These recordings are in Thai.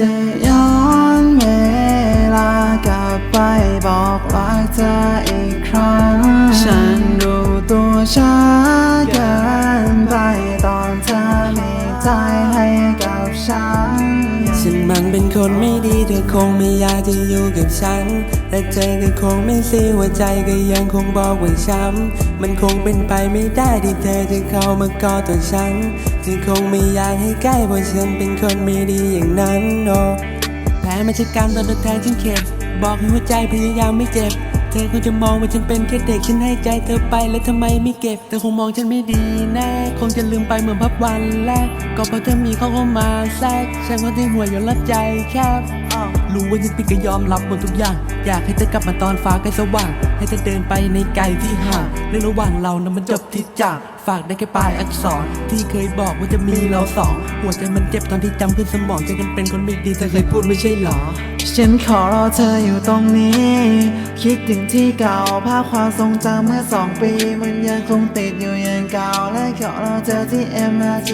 จะย้อนเวลากลับไปบอกรักเธออีกครั้งฉัน ฉันมันเป็นคนไม่ดีเธอคงไม่อยากจะอยู่กับฉันและเธอก็คงไม่ซีหัวใจก็ยังคงบอกว่าช้ำ มันคงเป็นไปไม่ได้ที่เธอจะเข้ามากอดตัวฉัน เธอคงไม่อยากให้ใกล้เพราะฉันเป็นคนไม่ดีอย่างนั้นโนแผลไม่ใช่การตอนเธอแทงฉันเข็บบอกให้หัวใจพยายามไม่เจ็บ ธอคงจะมองว่าฉันเป็นแค่เด็กฉันให้ใจเธอไปแล้วทำไมไม่เก็บเธอคงมองฉันไม่ดีแน่คงจะลืมไปเหมือนพับวันแรกก็เพราะเธอมีเขาเข้ามาแทรกฉันก็ที่หัวยอมรับใจแคบรู้ว่าฉันผิดก็ยอมรับหมดทุกอย่าง อยากให้เธอกลับมาตอนฟ้าใกล้สว่าง ให้เธอเดินไปในไกลที่ห่างเรื่องระหว่างเรานั้นมันจบที่จาก ฝากได้แค่ปลายอักษร ที่เคยบอกว่าจะมีเราสอง หัวใจมันเจ็บตอนที่จำขึ้นสมองใจกันเป็นคนไม่ดีเธอเคยพูดไม่ใช่หรอ ฉันขอรอเธออยู่ตรงนี้ คิดถึงที่เก่าภาพความทรงจำเมื่อสองปี มันยังคงติดอยู่อย่างเก่าและขอรอเธอที่ MRT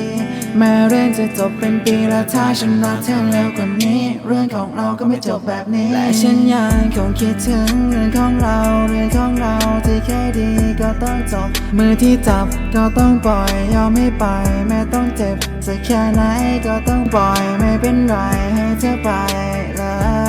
แม้เรื่องจะจบเป็นปีแล้วถ้าฉันรักเธอเร็วกว่านี้ เรื่องของเราก็ไม่จบแบบนี้ และฉันยังคงคิดถึงเรื่องของเรา เรื่องของเราที่แค่ดีก็ต้องจบ มือที่จับก็ต้องปล่อยยอมไม่ไป แม้ต้องเจ็บจะแค่ไหนก็ต้องปล่อยไม่เป็นไรให้เธอไปเลย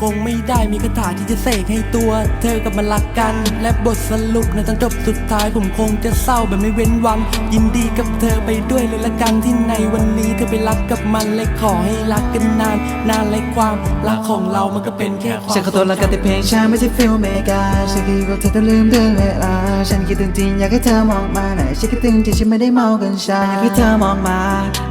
คงไม่ได้มีคาถาที่จะเสกให้ตัว เธอกับมันรักกัน และบทสรุปในตอนจบสุดท้ายผมคงจะเศร้าแบบไม่เว้นวัน ยินดีกับเธอไปด้วยเลยละกันที่ในวันนี้เธอไปรักกับมันเลยขอให้รักกันนาน นานเลยความรักของเรามันก็เป็นแค่ความฉันขอโทษแล้วกันแต่เพลงฉันไม่ใช่ฟิลเมกาฉันคิดว่าเธอต้องลืมเดินเวลาฉันคิดถึงจริงอยากให้เธอมองมาหน่อยฉันคิดถึงจริงฉันไม่ได้เมากันชาอยากให้เธอมองมา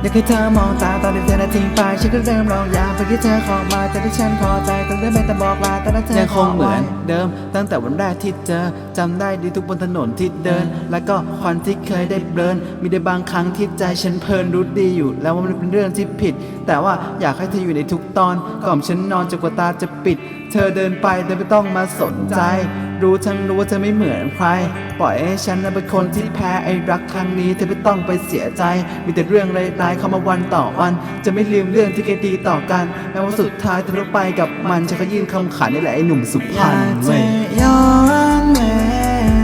อยากให้เธอมองตาตอนที่เธอน่ะ ทิ้งไปฉันก็เริ่มลองยาเพื่อที่เธอขอมาแต่ที่ฉันพอใจต้องได้ไม่แต่บอกลาแต่ละเธอยังคงเหมือนเดิม ตั้งแต่วันแรกที่เจอจำได้ดีทุกบนถนนที่เดิน แล้วก็ควันที่เคยได้เบิร์นมีได้บางครั้งที่ใจฉันเพลินรู้ดีอยู่ แล้วว่ามันเป็นเรื่องที่ผิด แต่ว่าอยากให้เธออยู่ในทุกตอนก่อนฉันนอนจนกว่าตาจะปิด เธอเดินไปแต่ไม่ต้องมาสนใจ รู้ทั้งรู้ว่าเธอไม่เหมือนใคร ปล่อยให้ฉันนั้นเป็นคนที่แพ้ไอ้รักครั้งนี้เธอไม่ต้องไปเสียใจ มีแต่เรื่องร้ายๆเข้ามาวันต่อวัน จะไม่ลืมเรื่องที่เคยดีต่อกัน แม้ว่าสุดท้ายเธอต้องไปกับมันฉันก็ยื่นคำขาดนี่แหละไอ้หนุ่มสุพรรณเว้ยย้อนเว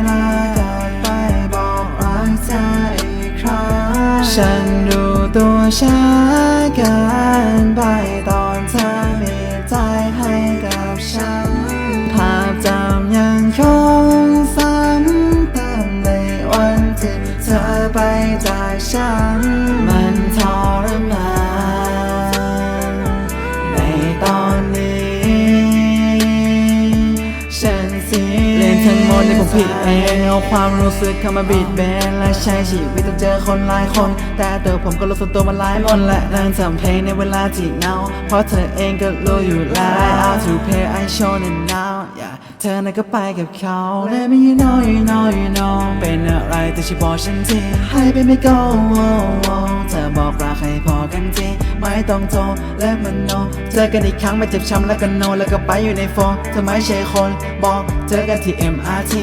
ลากลับไปบอกรักเธออีกครั้งฉันรู้ตัวช้า ฉัน มันทรมานในตอนนี้ ฉันเสียเล่นทั้งหมดในผมผิดเองเอาความรู้สึกเข้ามาบีดแบนและใช้ชีวิตต้องเจอคนหลายคน แต่ตัวผมก็รู้ส่วนตัวมาหลายคนและนั่งทำเพลงในเวลาที่เหงาเพราะเธอเองก็รู้อยู่แล้ว Out to pay I show it now yeah เธอน่ะก็ไปกับเขา Let me you know you know you know เป็นอะไรแต่ช่วยบอกฉันทีให้ไปไม่ก็เธอบอกรักให้พอกันทีไม่ต้องโทรและมันโนเจอกันอีกครั้งไม่เจ็บช้ำแล้วก็โนแล้วก็ไปอยู่ในโฟนเธอไม่ใช่คนบอกเจอกันที่ MRT